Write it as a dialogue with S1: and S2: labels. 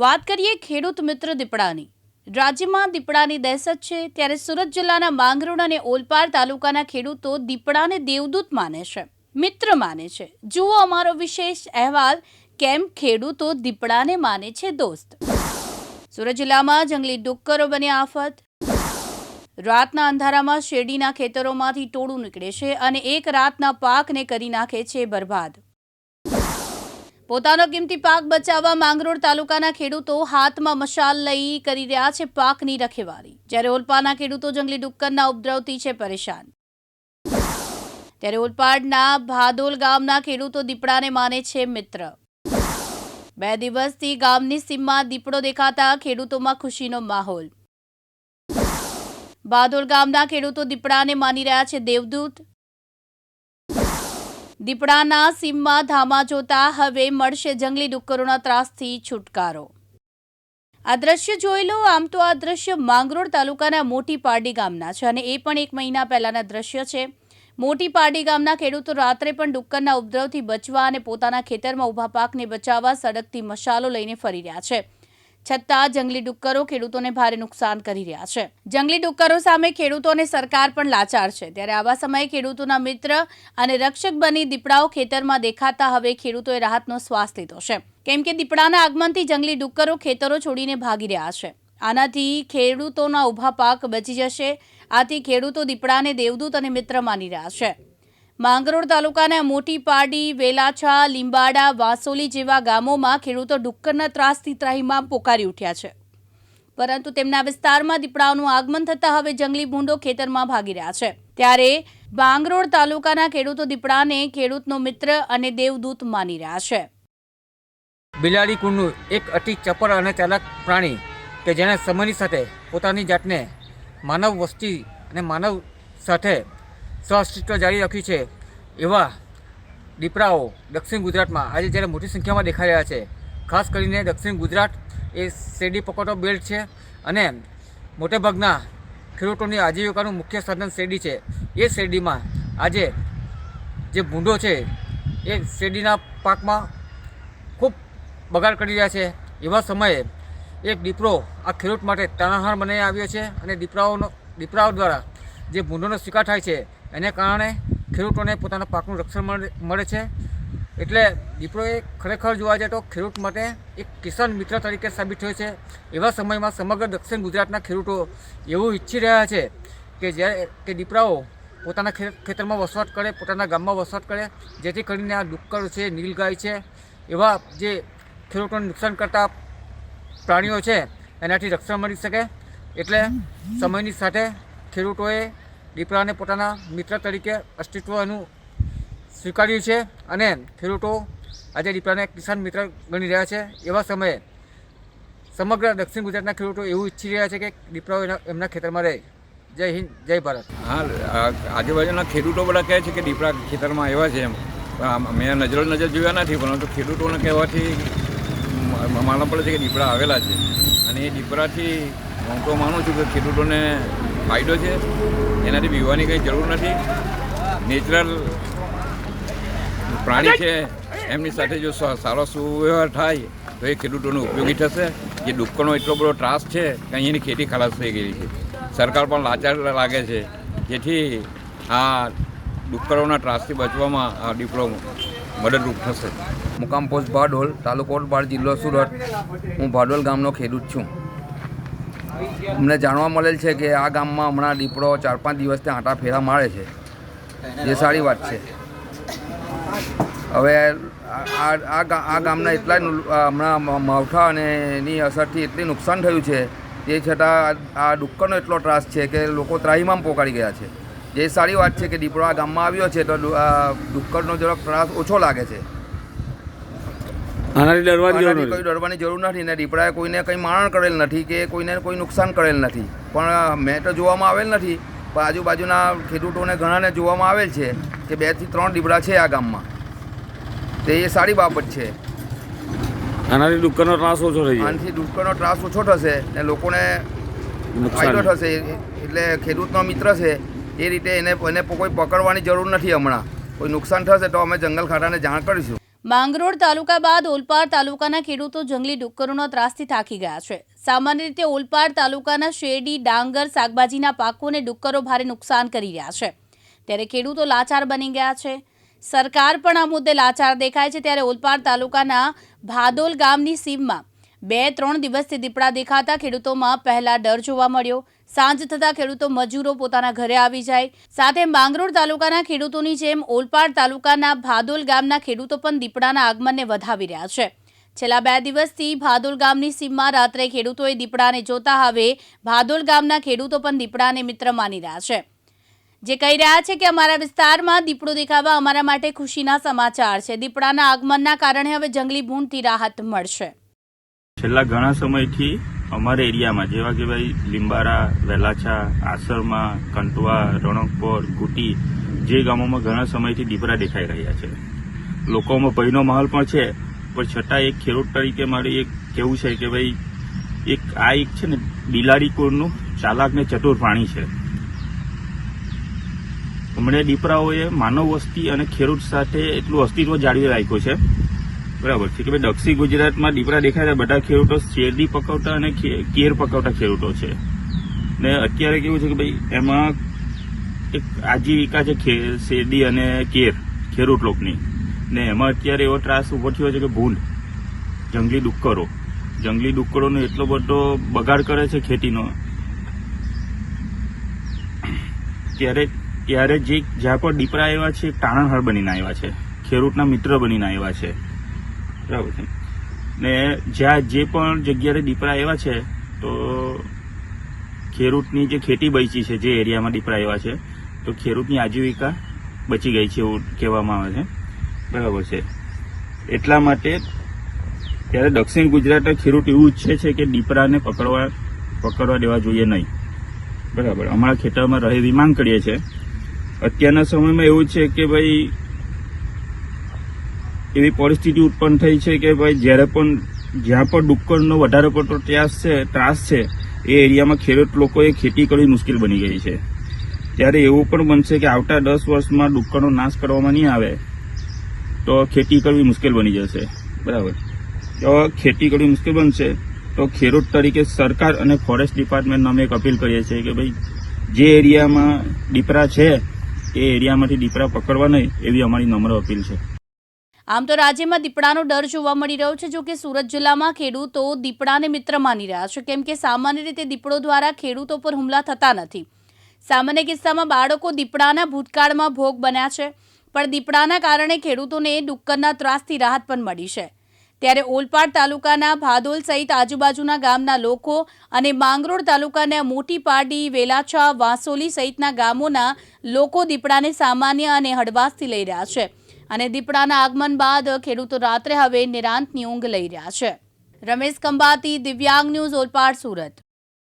S1: વાત કરીએ ખેડૂત મિત્ર દીપડાની. રાજ્યમાં દીપડાની દહેશત છે, ત્યારે સુરત જિલ્લાના માંગરોળ અને ઓલપાડ તાલુકાના ખેડૂતો દીપડાને દેવદૂત માને છે, મિત્ર માને છે. જુઓ અમારો વિશેષ અહેવાલ, કેમ ખેડૂતો દીપડાને માને છે દોસ્ત? સુરત જિલ્લામાં જંગલી ડુક્કરો બની આફત. રાતના અંધારામાં શેરડીના ખેતરોમાંથી ટોળું નીકળે છે અને એક રાતના પાકને કરી નાખે છે બરબાદ. પોતાનો કિંમતી પાક બચાવવા માંગરોળ તાલુકાના ખેડૂતો હાથમાં મશાલ લઈ કરી રહ્યા છે પાકની રખેવાળી. જ્યારે ઓલપાડના ખેડૂતો જંગલી ડુક્કરના ઉપદ્રવથી છે પરેશાન. ત્યારે ઓલપાડના ભાદોલ ગામના ખેડૂતો દીપડાને માને છે મિત્ર. બે દિવસથી ગામની સીમમાં દીપડો દેખાતા ખેડૂતોમાં ખુશીનો માહોલ. ભાદોલ ગામના ખેડૂતો દીપડાને માની રહ્યા છે દેવદૂત. દીપડાના સીમમાં ધામા જોતા હવે મળશે જંગલી ડુક્કરોના ત્રાસથી છુટકારો. આ દ્રશ્ય જોઈ લો. આમ તો આ દ્રશ્ય માંગરોળ તાલુકાના મોટી પારડી ગામના છે અને એ પણ એક મહિના પહેલાના દ્રશ્ય છે. મોટી પારડી ગામના ખેડૂતો રાત્રે પણ ડુક્કરના ઉપદ્રવથી બચવા અને પોતાના ખેતરમાં ઊભા પાકને બચાવવા સડકથી મશાલો લઈને ફરી રહ્યા છે. છતાં જંગલી ડુક્કરો ખેડૂતોને ભારે નુકસાન કરી રહ્યા છે. જંગલી ડુક્કરો સામે ખેડૂતોને સરકાર પણ લાચાર છે. ત્યારે આવા સમયે ખેડૂતોના મિત્ર અને રક્ષક બની દીપડાઓ ખેતરમાં દેખાતા હવે ખેડૂતોએ રાહતનો શ્વાસ લીધો છે. કેમ કે દીપડાના આગમનથી જંગલી ડુક્કરો ખેતરો છોડીને ભાગી રહ્યા છે. આનાથી ખેડૂતોના ઊભા પાક બચી જશે. આથી ખેડૂતો દીપડાને દેવદૂત અને મિત્ર માની રહ્યા છે. માંગરોળ તાલુકાના મોટી પાડી વેલાછા, લીંબાડા, વાસોલી જેવા ગામોમાં ખેડૂતો ડુક્કરના ત્રાસથી ત્રાહીમાં પોકારી ઉઠ્યા છે. પરંતુ તેમના વિસ્તારમાં દીપડાઓનું આગમન થતાં હવે જંગલી ભૂંડો ખેતરમાં ભાગી રહ્યા છે. ત્યારે માંગરોળ તાલુકાના ખેડૂતો દીપડાને ખેડૂતનો મિત્ર અને દેવદૂત માની રહ્યા છે.
S2: બિલાડી કુંડનું એક અતિ ચપળ અને ચાલાક પ્રાણી કે જેણે સમયની સાથે પોતાની જાતને માનવ વસ્તી અને માનવ સાથે સહઅસ્તિત્વ જારી રાખ્યું છે. એવા દીપડાઓ દક્ષિણ ગુજરાતમાં આજે જ્યારે મોટી સંખ્યામાં દેખાઈ રહ્યા છે. ખાસ કરીને દક્ષિણ ગુજરાત એ શેરડી પકડતો બેલ્ટ છે અને મોટેભાગના ખેડૂતોની આજીવિકાનું મુખ્ય સાધન શેરડી છે. એ શેરડીમાં આજે જે ભૂંડો છે એ શેરડીના પાકમાં ખૂબ બગાડ કરી રહ્યા છે. એવા સમયે એક દીપડો આ ખેડૂત માટે તણાહાર બનાવી આવ્યો છે અને દીપડાઓનો દીપડાઓ દ્વારા જે ભૂંડોનો શિકાર થાય છે એને કારણે ખેડૂતોને પોતાના પાકનું રક્ષણ મળે છે. એટલે દીપડો એ ખરેખર જોવા જાય તો ખેડૂત માટે એક કિસાન મિત્ર તરીકે સાબિત થયો છે. એવા સમયમાં સમગ્ર દક્ષિણ ગુજરાતના ખેડૂતો એવું ઈચ્છી રહ્યા છે કે જ્યારે, કે દીપડાઓ પોતાના ખેતરમાં વસવાટ કરે, પોતાના ગામમાં વસવાટ કરે, જેથી કરીને આ ડુક્કર છે, નીલગાય છે, એવા જે ખેડૂતોને નુકસાન કરતા પ્રાણીઓ છે, એનાથી રક્ષણ મળી શકે. એટલે સમયની સાથે ખેડૂતોએ દીપડાને પોતાના મિત્ર તરીકે અસ્તિત્વનું સ્વીકાર્યું છે અને ખેડૂતો આજે દીપડાને કિસાન મિત્ર ગણી રહ્યા છે. એવા સમયે સમગ્ર દક્ષિણ ગુજરાતના ખેડૂતો એવું ઈચ્છી રહ્યા છે કે દીપડાઓ એમના ખેતરમાં રહે. જય હિન્દ, જય ભારત.
S3: હા આજુબાજુના ખેડૂતો બધા કહે છે કે દીપડા ખેતરમાં આવ્યા છે એમ. મેં નજરો નજર જોયા નથી, પરંતુ ખેડૂતોને કહેવાથી માલમ પડે છે કે દીપડા આવેલા છે. અને એ દીપડાથી હું તો માનું છું કે ખેડૂતોને ફાયદો છે. એનાથી પીવાની કંઈ જરૂર નથી. નેચરલ પ્રાણી છે. એમની સાથે જો સારો સુવ્યવહાર થાય, તો એ ખેડૂતોને ઉપયોગી થશે. જે ડુક્કરનો એટલો બધો ત્રાસ છે કે અહીંની ખેતી ખલાસ થઈ ગઈ છે. સરકાર પણ લાચાર લાગે છે. જેથી આ ડુક્કરોના ત્રાસથી બચવામાં આ ડિપ્લોમ મદદરૂપ થશે.
S4: મુકામ પોસ્ટ ભાડોલ તાલુકો બાર જિલ્લો સુરત. હું ભાડોલ ગામનો ખેડૂત છું. અમને જાણવા મળેલ છે કે આ ગામમાં હમણાં દીપડો ચાર પાંચ દિવસથી આંટા ફેરા મારે છે. જે સારી વાત છે. હવે આ આ- ગામના એટલા હમણાં માવઠા અને એની અસરથી એટલી નુકસાન થયું છે તે છતાં આ ડુક્કરનો એટલો ત્રાસ છે કે લોકો ત્રાહીમામ પોકારી ગયા છે. જે સારી વાત છે કે દીપડો આ ગામમાં આવ્યો છે તો ડુક્કરનો જરાક ત્રાસ ઓછો લાગે છે.
S5: આનાથી ડરવાની જરૂર
S4: કોઈ ડરવાની જરૂર નથી ને દીપડાએ કોઈને કંઈ મારણ કરેલ નથી કે કોઈને કોઈ નુકસાન કરેલ નથી. પણ મેં તો જોવામાં આવેલ નથી પણ આજુબાજુના ખેડૂતોને ઘણાને જોવામાં આવેલ છે કે બેથી ત્રણ દીપડા છે આ ગામમાં. તે એ સારી બાબત છે.
S5: આનાથી દુકાનનો ત્રાસ ઓછો થઈ
S4: આનાથી દુકાનનો ત્રાસ ઓછો થશે ને લોકોને ફાયદો થશે એટલે ખેડૂતનો મિત્ર છે એ રીતે એને એને કોઈ પકડવાની જરૂર નથી હમણાં. કોઈ નુકસાન થશે તો અમે જંગલ ખાતાને જાણ કરીશું.
S1: માંગરોળ તાલુકા બાદ ઓલપાડ તાલુકાના ખેડૂતો જંગલી ડુક્કરોના ત્રાસથી થાકી ગયા છે. સામાન્ય રીતે ઓલપાડ તાલુકાના શેરડી, ડાંગર, શાકભાજીના પાકોને ડુક્કરો ભારે નુકસાન કરી રહ્યા છે. ત્યારે ખેડૂતો લાચાર બની ગયા છે. સરકાર પણ આ મુદ્દે લાચાર દેખાય છે. ત્યારે ઓલપાડ તાલુકાના ભાદોલ ગામની સીમમાં બે ત્રણ દિવસથી દીપડા દેખાતા ખેડૂતોમાં પહેલા ડર જોવા મળ્યો. સાંજ થતાં ખેડૂતો મજૂરો પોતાના ઘરે આવી જાય. સાથે માંગરોળ તાલુકાના ખેડૂતોની જેમ ઓલપાડ તાલુકાના ભાદોલ ગામના ખેડૂતો પણ દીપડાના આગમનને વધાવી રહ્યા છે. છેલ્લા બે દિવસથી ભાદોલ ગામની સીમમાં રાત્રે ખેડૂતોએ દીપડાને જોતા હવે ભાદોલ ગામના ખેડૂતો પણ દીપડાને મિત્ર માની રહ્યા છે. જે કહી રહ્યા છે કે અમારા વિસ્તારમાં દીપડો દેખાવા અમારા માટે ખુશીના સમાચાર છે. દીપડાના આગમનના કારણે હવે જંગલી ભૂંડથી રાહત મળશે.
S6: છેલ્લા ઘણા સમયથી અમારા એરિયામાં જેવા કે ભાઈ લીંબારા, વેલાછા, આસરમાં, કંટવા, રણકપોર ગુટી જે ગામોમાં ઘણા સમયથી દીપડા દેખાઈ રહ્યા છે. લોકોમાં ભયનો માહોલ પણ છે, પણ છતાં એક ખેડૂત તરીકે મારે એક કહેવું છે કે ભાઈ, એક આ એક છે ને, બિલાડી કુળનું ચાલાક ને ચતુર પ્રાણી છે. હમણાં દીપડાઓએ માનવ વસ્તી અને ખેડૂત સાથે એટલું અસ્તિત્વ જાળવી રાખ્યું છે. બરાબર. છે કે ભાઈ દક્ષિણ ગુજરાતમાં દીપડા દેખાય છે, બધા ખેડૂતો શેરડી પકવતા અને કેર પકવતા ખેડૂતો છે. ને અત્યારે કેવું છે કે ભાઈ એમાં એક આજીવિકા છે શેરડી અને કેર, ખેડૂત લોકની. ને એમાં અત્યારે એવો ત્રાસ ઊભો થયો છે કે ભૂંડ, જંગલી ડુક્કરો. જંગલી ડુક્કરોનો એટલો બધો બગાડ કરે છે ખેતીનો, ત્યારે ત્યારે જે, જ્યાં પર દીપડા આવ્યા છે એ બનીને આવ્યા છે. ખેડૂતના મિત્ર બનીને આવ્યા છે. બરાબર છે ને જ્યાં જે પણ જગ્યાએ દીપડા આવ્યા છે, તો ખેડૂતની જે ખેતી બચી છે, જે એરિયામાં દીપડા આવ્યા છે, તો ખેડૂતની આજીવિકા બચી ગઈ છે એવું કહેવામાં આવે છે. બરાબર છે. એટલા માટે ત્યારે દક્ષિણ ગુજરાતના ખેડૂત એવું ઈચ્છે છે કે દીપડાને પકડવા પકડવા દેવા જોઈએ નહીં. બરાબર. અમારા ખેતરમાં રહેવી માંગ કરીએ છીએ. અત્યારના સમયમાં એવું છે કે ભાઈ એવી પરિસ્થિતિ ઉત્પન્ન થઈ છે કે ભાઈ જ્યારે પણ જ્યાં પણ ડુક્કરનો વધારે પડતો ત્રાસ છે ત્રાસ છે, એ એરિયામાં ખેડૂત લોકોએ ખેતી કરવી મુશ્કેલ બની ગઈ છે. ત્યારે એવું પણ બનશે કે આવતા દસ વર્ષમાં ડુક્કરનો નાશ કરવામાં નહીં આવે, તો ખેતી કરવી મુશ્કેલ બની જશે. બરાબર. તો ખેતી કરવી મુશ્કેલ બનશે, તો ખેડૂત તરીકે સરકાર અને ફોરેસ્ટ ડિપાર્ટમેન્ટને અમે એક અપીલ કરીએ છીએ કે ભાઈ, જે એરિયામાં દીપરા છે, એ એરિયામાંથી દીપરા પકડવા નહીં, એવી અમારી નમ્ર અપીલ છે.
S1: આમ તો રાજ્યમાં દીપડાનો ડર જોવા મળી રહ્યો છે. જો કે સુરત જિલ્લામાં ખેડૂતો દીપડાને મિત્ર માની રહ્યા છે. કેમ કે સામાન્ય રીતે દીપડો દ્વારા ખેડૂતો પર હુમલા થતા નથી. સામાન્ય કિસ્સામાં બાળકો દીપડાના ભૂતકાળમાં ભોગ બન્યા છે. પણ દીપડાના કારણે ખેડૂતોને ડુક્કરના ત્રાસથી રાહત પણ મળી છે. ત્યારે ઓલપાડ તાલુકાના ભાદોલ સહિત આજુબાજુના ગામના લોકો અને માંગરોળ તાલુકાના મોટી પાડી વેલાછા, વાંસોલી સહિતના ગામોના લોકો દીપડાને સામાન્ય અને હળવાશથી લઈ રહ્યા છે. અને દીપડાના આગમન બાદ ખેડૂતો રાત્રે હવે નિરાંતની ઊંઘ લઈ રહ્યા છે. રમેશ કંબાતી દિવ્યાંગ ન્યૂઝ ઓલપાડ, સુરત.